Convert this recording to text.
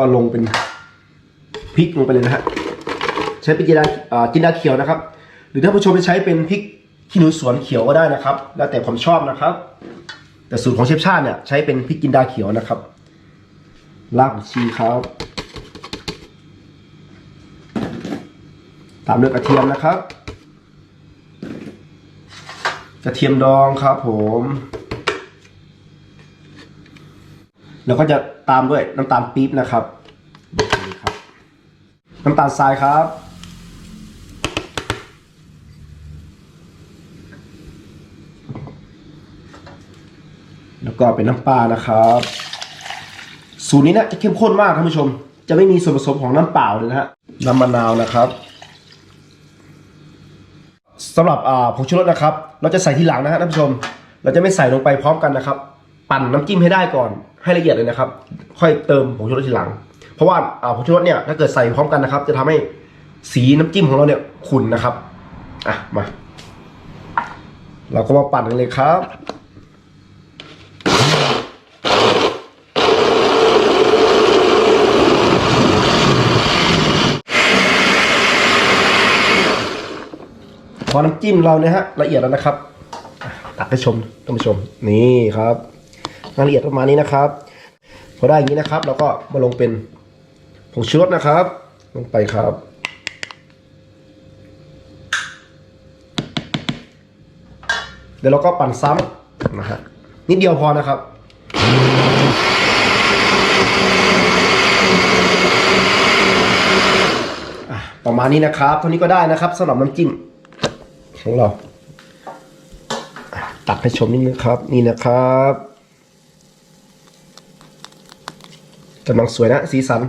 ก็ลงเป็นพริกลงไปเลยนะฮะใช้เป็นจินดาจินดาเขียวนะครับ หรือถ้าผู้ชมจะใช้เป็นพริกขี้หนูสวนเขียวก็ได้นะครับ แล้วแต่ความชอบนะครับ แต่สูตรของเชฟชาติเนี่ยใช้เป็นพริกจินดาเขียวนะครับรากผักชีครับ ตามด้วยกระเทียมนะครับ กระเทียมดองครับผม แล้วก็จะตามด้วยน้ำตาลปี๊บนะครับครับ น้ำตาลทรายครับ แล้วก็เป็นน้ำปลานะครับ สูตรนี้นะจะเข้มข้นมากท่านผู้ชม จะไม่มีส่วนผสมของน้ำเปล่าเลยนะฮะน้ำมะนาวนะครับสำหรับอ่าผงชูรสนะครับ เราจะใส่ทีหลังนะฮะท่านผู้ชม เราจะไม่ใส่ลงไปพร้อมกันนะครับ ปั่นน้ำจิ้มให้ได้ก่อนให้ละเอียดเลยนะครับ ค่อยเติมผงชูรสทีหลัง เพราะว่าผงชูรสเนี่ยถ้าเกิดใส่พร้อมกันนะครับ จะทำให้สีน้ำจิ้มของเราเนี่ยขุ่นนะครับอะมา เราก็มาปั่นกันเลยครับพอน้ำจิ้มเราเนี่ยฮะละเอียดแล้วนะครับ ตักให้ชมท่านผู้ชม นี่ครับ งานละเอียดประมาณนี้นะครับ พอได้อย่างนี้นะครับ เราก็มาลงเป็นผงชูรสนะครับ ลงไปครับ เดี๋ยวเราก็ปั่นซ้ำนะฮะนิดเดียวพอนะครับประมาณนี้นะครับเท่านี้ก็ได้นะครับสำหรับน้ำจิ้มของเรา ตักให้ชมนิดนึงครับ นี่นะครับ กำลังสวยนะ สีสัน